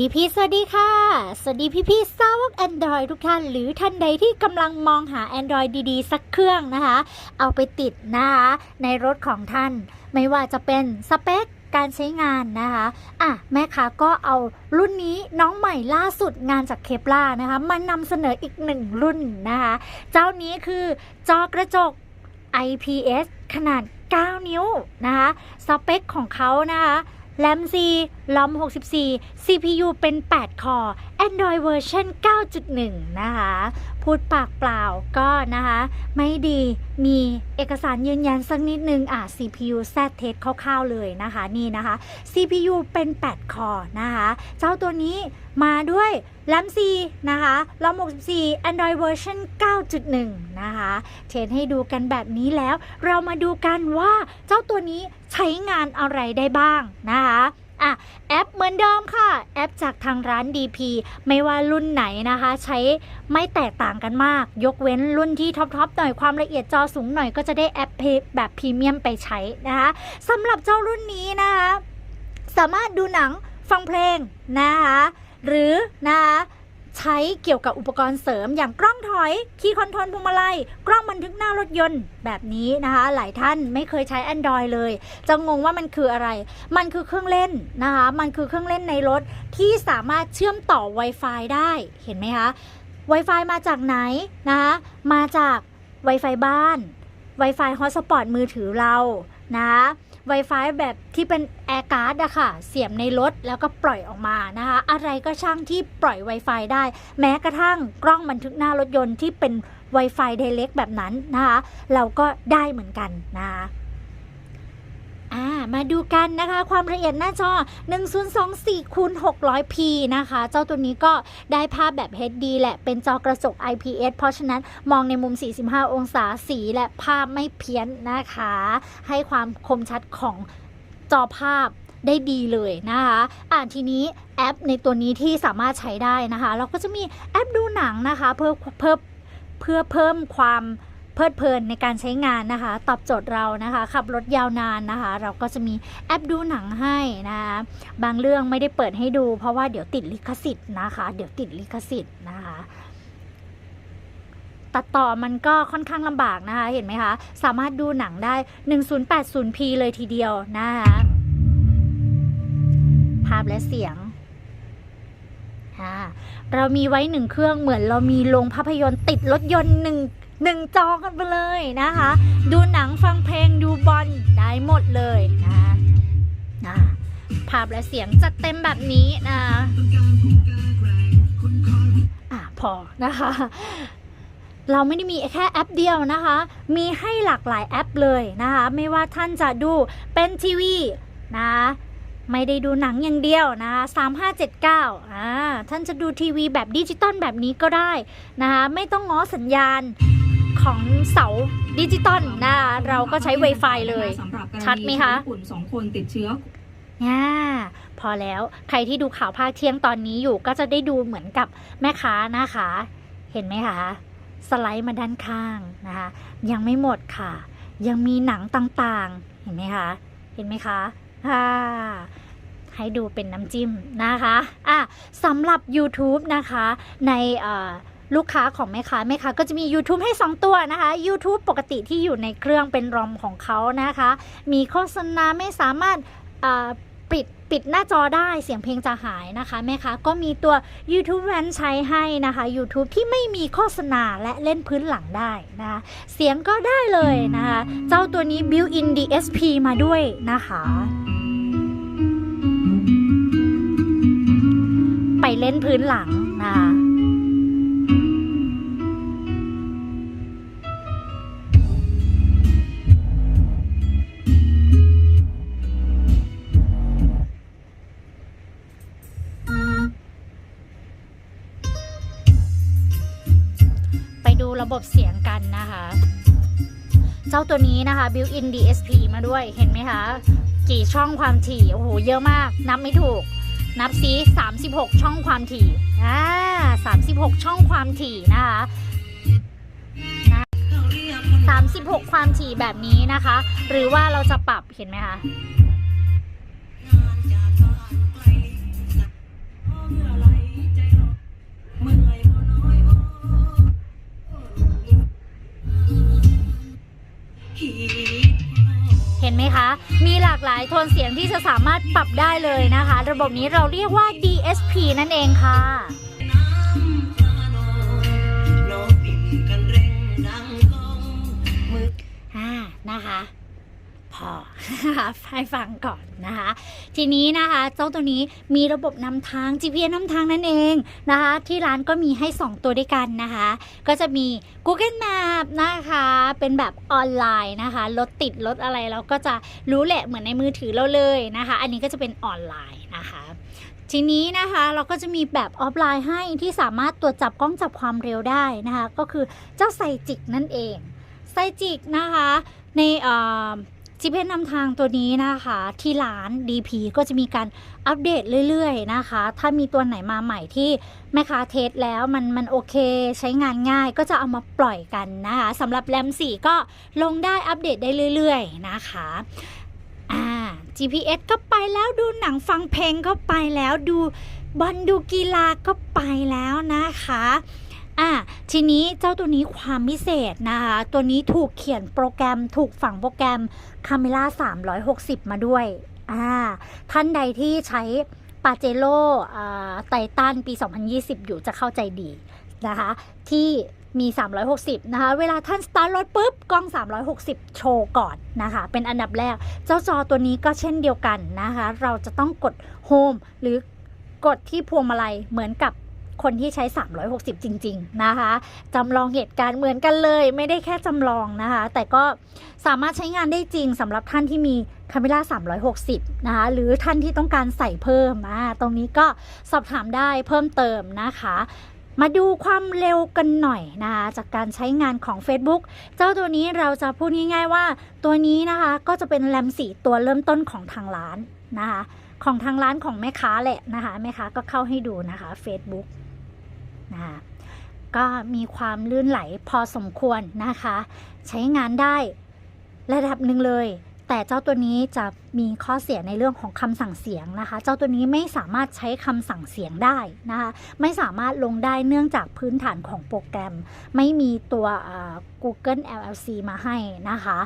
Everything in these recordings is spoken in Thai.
ดีพีสวัสดีค่ะ สวัสดีพี่พี่ๆสาวก Android ทุกท่าน หรือท่านใดที่กำลังมองหา Android ดีๆ สักเครื่องนะคะ เอาไปติดนะคะในรถของท่าน ไม่ว่าจะเป็นสเปคการใช้งานนะคะอะแม่ค้าก็เอารุ่นนี้น้องใหม่ล่าสุดงานจากเคปล่านะคะมานำเสนออีกหนึ่งรุ่นนะคะ เจ้านี้คือจอกระจก IPS ขนาด 9 นิ้วนะคะ สเปคของเขานะคะ แรม4ลอม 64 CPU เป็น 8 คอร์ Android เวอร์ชัน9.1 นะคะ พูดปากเปล่าก็นะคะ ไม่ดีมีเอกสารยืนยันสักนิดนึง อะ CPU Z test คร่าวๆเลยนะคะ นี่นะคะ CPU เป็น 8 คอร์นะคะ เจ้าตัวนี้มาด้วยแรม4นะคะลอม 64 Android เวอร์ชัน9.1 นะคะ เทรนให้ดูกันแบบนี้แล้ว เรามาดูกันว่าเจ้าตัวนี้ ใช้งานอะไรได้บ้างนะคะอะแอปเหมือนเดิมค่ะ แอปจากทางร้าน DP ไม่ว่ารุ่นไหนนะคะ ใช้ไม่แตกต่างกันมาก ยกเว้นรุ่นที่ท็อปๆหน่อยความละเอียดจอสูงหน่อยก็จะได้แอปแบบพรีเมียมไปใช้นะคะสำหรับเจ้ารุ่นนี้นะคะ สามารถดูหนังฟังเพลงนะคะ หรือนะคะ ใช้เกี่ยวกับอุปกรณ์เสริมอย่างกล้องถอย คีย์คอนโทรลพวงมาลัย กล้องบันทึกหน้ารถยนต์แบบนี้นะคะ หลายท่านไม่เคยใช้ Android เลย จะงงว่ามันคืออะไร มันคือเครื่องเล่นนะคะ มันคือเครื่องเล่นในรถที่สามารถเชื่อมต่อ Wi-Fi ได้เห็นไหมคะ Wi-Fi มาจากไหนนะคะมาจาก Wi-Fi บ้าน Wi-Fi Hotspot มือถือเรานะ Wi-Fi แบบที่เป็น Air Card อะค่ะ เสียบในรถแล้วก็ปล่อยออกมานะคะ อะไรก็ช่างที่ปล่อย Wi-Fi ได้ แม้กระทั่งกล้องบันทึกหน้ารถยนต์ที่เป็น Wi-Fi Direct แบบนั้นนะคะ เราก็ได้เหมือนกันนะคะ มาดูกันนะคะ ความละเอียดหน้าจอ 1024คูณ 600p นะคะ เจ้าตัวนี้ก็ได้ภาพแบบ HD แหละ เป็นจอกระจก IPS เพราะฉะนั้นมองในมุม 45 องศาสีและภาพไม่เพี้ยนนะคะ ให้ความคมชัดของจอภาพได้ดีเลยนะคะ อ่าทีนี้แอปในตัวนี้ที่สามารถใช้ได้นะคะ เราก็จะมีแอปดูหนังนะคะ เพื่อเพื่อเพื่อเพิ่มความ ลิดเพลินในการใช้งานนะคะ ตอบโจทย์เรานะคะ ขับรถยาวนานนะคะ เราก็จะมีแอปดูหนังให้นะคะบางเรื่องไม่ได้เปิดให้ดู เพราะว่าเดี๋ยวติดลิขสิทธิ์นะคะ เดี๋ยวติดลิขสิทธิ์นะคะตัดต่อมันก็ค่อนข้างลำบากนะคะ เห็นไหมคะ สามารถดูหนังได้ 1080p เลยทีเดียวนะคะภาพและเสียงอ่าเรามีไว้หนึ่งเครื่องเหมือนเรามีโรงภาพยนตร์ติดรถยนต์หนึ่ง หนึ่งจอกันไปเลยนะคะ ดูหนังฟังเพลงดูบอลได้หมดเลยนะนะภาพและเสียงจัดเต็มแบบนี้นะอะพอนะคะเราไม่ได้มีแค่แอปเดียวนะคะ มีให้หลากหลายแอปเลยนะคะ ไม่ว่าท่านจะดูเป็นทีวีนะ ไม่ได้ดูหนังอย่างเดียวนะคะ3579อ่าท่านจะดูทีวีแบบดิจิตอลแบบนี้ก็ได้นะคะ ไม่ต้องง้อสัญญาณ ของเสาดิจิตอลนะคะเราก็ใช้ Wi-Fi เลยสำหรับกรณีชัดไหมคะชาวญี่ปุ่นสองคนติดเชื้ออ่าพอแล้วใครที่ดูข่าวภาคเที่ยงตอนนี้อยู่ก็จะได้ดูเหมือนกับแม่ค้านะคะ เห็นไหมคะ สไลด์มาด้านข้างนะคะ ยังไม่หมดค่ะ ยังมีหนังต่างๆ เห็นไหมคะ เห็นไหมคะอ่าให้ดูเป็นน้ำจิ้มนะคะอะสำหรับ YouTube นะคะ ในเอ่อ ลูกค้าของแม่ค้าแม่ค้าก็จะมี YouTube ให้ 2 ตัวนะคะ YouTube ปกติที่อยู่ในเครื่องเป็นรอมของเขานะคะ มีโฆษณาไม่สามารถอ่าปิดปิดหน้าจอได้เสียงเพลงจะหายนะคะแม่ค้าก็มีตัว YouTube แวนใช้ให้นะคะ YouTube ที่ไม่มีโฆษณาและเล่นพื้นหลังได้นะคะ เสียงก็ได้เลยนะคะ เจ้าตัวนี้ built-in DSP มาด้วยนะคะไปเล่นพื้นหลังนะคะ ระบบเสียงกันนะคะ เจ้าตัวนี้นะคะ built-in DSP มาด้วยเห็นไหมคะ กี่ช่องความถี่ โอ้โห เยอะมาก นับไม่ถูก นับซิ36 ช่องความถี่อ่า36 ช่องความถี่นะคะนะ36 ความถี่แบบนี้นะคะ หรือว่าเราจะปรับเห็นไหมคะ มีหลากหลายโทนเสียงที่จะสามารถปรับได้เลยนะคะ ระบบนี้เราเรียกว่า DSP นั่นเองค่ะ อนะคะพอให้ฟังก่อนนะคะ ทีนี้นะคะ เจ้าตัวนี้มีระบบนำทาง GPS นำทางนั่นเองนะคะ ที่ร้านก็มีให้ 2 ตัวด้วยกันนะคะ ก็จะมี Google Map นะคะ เป็นแบบออนไลน์นะคะรถติดรถอะไรเราก็จะรู้แหละเหมือนในมือถือเราเลยนะคะ อันนี้ก็จะเป็นออนไลน์นะคะทีนี้นะคะเราก็จะมีแบบออฟไลน์ให้ที่สามารถตรวจจับกล้องจับความเร็วได้นะคะ ก็คือเจ้าไซจิกนั่นเองไซจิกนะคะใน จิเพนนำทางตัวนี้นะคะ ที่ร้าน DP ก็จะมีการอัปเดตเรื่อยๆนะคะ ถ้ามีตัวไหนมาใหม่ที่แม่ค้าเทสแล้วมันมันโอเคใช้งานง่ายก็จะเอามาปล่อยกันนะคะสำหรับแรม4 ก็ลงได้อัปเดตได้เรื่อยๆนะคะอ่า GPS ก็ไปแล้วดูหนังฟังเพลงก็ไปแล้วดูบอลดูกีฬาก็ไปแล้วนะคะ ทีนี้เจ้าตัวนี้ความพิเศษนะคะ ตัวนี้ถูกเขียนโปรแกรมถูกฝังโปรแกรม Camera 360 มาด้วยอ่าท่านใดที่ใช้ปาเจโร่ไททันปี 2020 อยู่จะเข้าใจดีนะคะ ที่มี 360 นะคะ เวลาท่านสตาร์ทรถปุ๊บ กล้อง 360 โชว์ก่อนนะคะ เป็นอันดับแรก เจ้าจอตัวนี้ก็เช่นเดียวกันนะคะ เราจะต้องกดโฮมหรือกดที่พวงมาลัยเหมือนกับ คนที่ใช้ 360 จริง ๆ นะคะจำลองเหตุการณ์เหมือนกันเลย ไม่ได้แค่จำลองนะคะ แต่ก็สามารถใช้งานได้จริงสำหรับท่านที่มีคาเมล่า360 นะคะ หรือท่านที่ต้องการใส่เพิ่มอ่าตรงนี้ก็สอบถามได้เพิ่มเติมนะคะ มาดูความเร็วกันหน่อยนะคะจากการใช้งานของ Facebook เจ้าตัวนี้เราจะพูดง่ายๆว่า ตัวนี้นะคะก็จะเป็นแรมสีตัวเริ่มต้นของทางร้านนะคะ ของทางร้านของแม่ค้าแหละนะคะแม่ค้าก็เข้าให้ดูนะคะ Facebook นะคะก็มีความลื่นไหลพอสมควรนะคะ ใช้งานได้ระดับหนึ่งเลย แต่เจ้าตัวนี้จะมีข้อเสียในเรื่องของคำสั่งเสียงนะคะ เจ้าตัวนี้ไม่สามารถใช้คำสั่งเสียงได้นะคะ ไม่สามารถลงได้เนื่องจากพื้นฐานของโปรแกรม ไม่มีตัว Google LLC มาให้นะคะ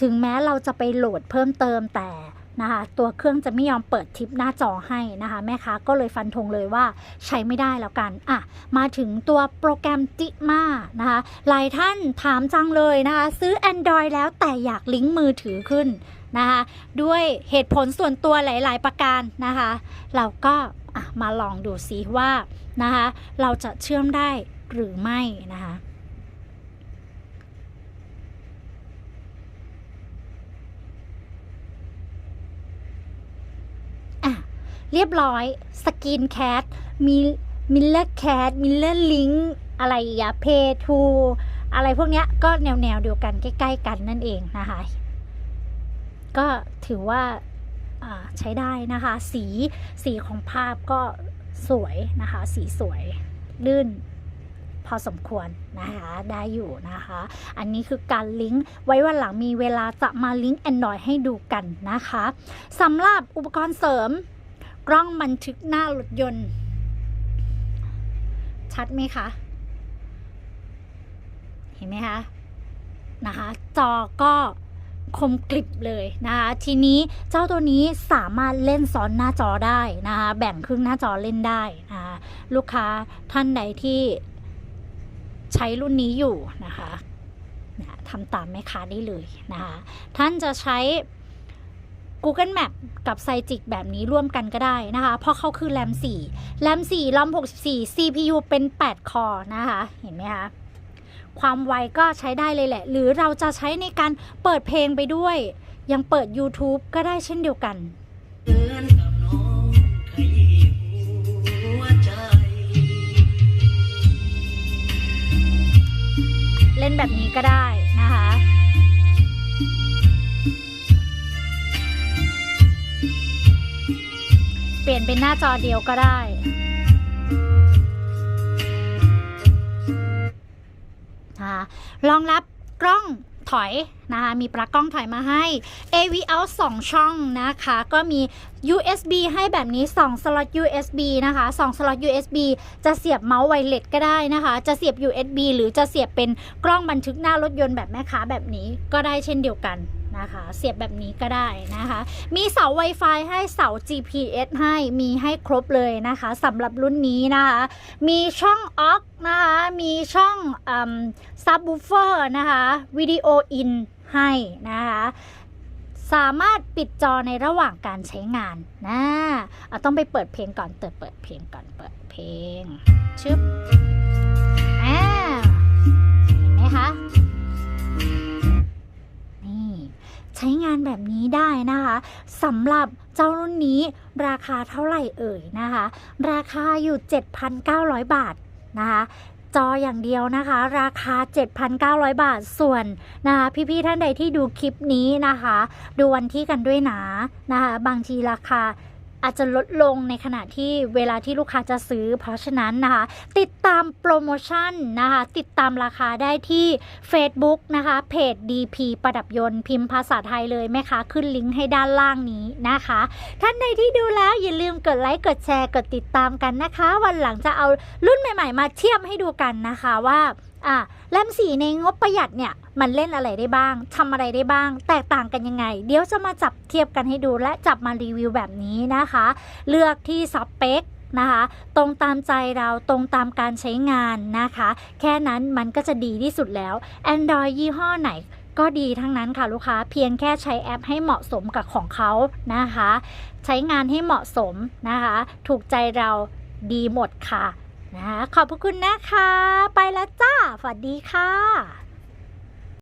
ถึงแม้เราจะไปโหลดเพิ่มเติมแต่ นะคะตัวเครื่องจะไม่ยอมเปิดทิปหน้าจอให้นะคะแม่ค้าก็เลยฟันธงเลยว่าใช้ไม่ได้แล้วกันอะมาถึงตัวโปรแกรมจิมานะคะหลายท่านถามจังเลยนะคะซื้อ Android แล้วแต่อยากลิงก์มือถือขึ้นนะคะด้วยเหตุผลส่วนตัวหลาย ๆ ประการนะคะเราก็อะมาลองดูซิว่านะคะเราจะเชื่อมได้หรือไม่นะคะ อะ เรียบร้อยสกินแคทมีมิลเลอร์แคทมิลเลอร์ลิงอะไรอย่าเพทูอะไรพวกเนี้ยก็แนวแนวเดียวกันใกล้ ๆ กันนั่นเองนะคะ ก็ถือว่าอ่าใช้ได้นะคะ สีสีของภาพก็สวยนะคะ สีสวยลื่นพอสมควรนะคะ ได้อยู่นะคะ อันนี้คือการลิงก์ไว้วันหลังมีเวลาจะมาลิงก์ Android ให้ดูกันนะคะสำหรับอุปกรณ์เสริม กล้องบันทึกหน้ารถยนต์ ชัดไหมคะ เห็นไหมคะ นะคะ จอก็คมกริบเลยนะคะ ทีนี้เจ้าตัวนี้สามารถเล่นซ้อนหน้าจอได้นะคะ แบ่งครึ่งหน้าจอเล่นได้นะคะลูกค้าท่านใดที่ใช้รุ่นนี้อยู่นะคะทำตามแม่ค้าได้เลยนะคะ ท่านจะใช้ Google Map กับไซจิกแบบนี้ร่วมกันก็ได้นะคะ เพราะเขาคือแรม4แรม4รอม64 CPU เป็น 8 คอนะคะ เห็นไหมคะ ความไวก็ใช้ได้เลยแหละ หรือเราจะใช้ในการเปิดเพลงไปด้วย ยังเปิด YouTube ก็ได้เช่นเดียวกันเล่นแบบนี้ก็ได้ นเป็นหน้าจอเดียวก็ได้นะคะรองรับกล้องถอยนะคะ มีปลั๊กกล้องถอยมาให้ AV out 2 ช่องนะคะ ก็มี USB ให้แบบนี้ 2 สล็อต USB นะคะ 2 สล็อต USB จะเสียบเมาส์ไวเลสก็ได้นะคะ จะเสียบ USB หรือจะเสียบเป็นกล้องบันทึกหน้ารถยนต์แบบแม่ค้าแบบนี้ก็ได้เช่นเดียวกัน นะคะ เสียบแบบนี้ก็ได้นะคะ มีเสา Wi-Fi ให้เสา GPS ให้มีให้ครบเลยนะคะสำหรับรุ่นนี้นะคะ มีช่องออกนะคะ มีช่องซับบูเฟอร์นะคะวิดีโออินให้นะคะสามารถปิดจอในระหว่างการใช้งานนะเอาต้องไปเปิดเพลงก่อนเปิดเปิดเพลงก่อนเปิดเพลงชึบอ่าเห็นไหมคะ ช้งานแบบนี้ได้นะคะสำหรับเจ้ารุ่นนี้ราคาเท่าไหร่เอ่ยนะคะ ราคาอยู่ 7,900 บาทนะคะจออย่างเดียวนะคะ ราคา 7,900 บาทส่วนนะคะพี่ๆท่านใดที่ดูคลิปนี้นะคะ ดูวันที่กันด้วยนะนะคะ บางทีราคา อาจจะลดลงในขณะที่เวลาที่ลูกค้าจะซื้อ เพราะฉะนั้นนะคะ ติดตามโปรโมชั่นนะคะ ติดตามราคาได้ที่ Facebook นะคะเพจ DP ประดับยนต์พิมพ์ภาษาไทยเลยแม่ค้าขึ้นลิงก์ให้ด้านล่างนี้นะคะ ท่านใดที่ดูแล้วอย่าลืมกดไลค์กดแชร์กดติดตามกันนะคะ วันหลังจะเอารุ่นใหม่ ๆ มาเทียบให้ดูกันนะคะว่า อะแรมสีในงบประหยัดเนี่ยมันเล่นอะไรได้บ้างทำอะไรได้บ้าง แตกต่างกันยังไง เดี๋ยวจะมาจับเทียบกันให้ดูและจับมารีวิวแบบนี้นะคะ เลือกที่สเปคนะคะตรงตามใจเราตรงตามการใช้งานนะคะ แค่นั้นมันก็จะดีที่สุดแล้ว Android ยี่ห้อไหนก็ดีทั้งนั้นค่ะลูกค้าเพียงแค่ใช้แอปให้เหมาะสมกับของเขานะคะ ใช้งานให้เหมาะสมนะคะ ถูกใจเราดีหมดค่ะ นะขอบพระคุณนะคะ ไปแล้วจ้าสวัสดีค่ะ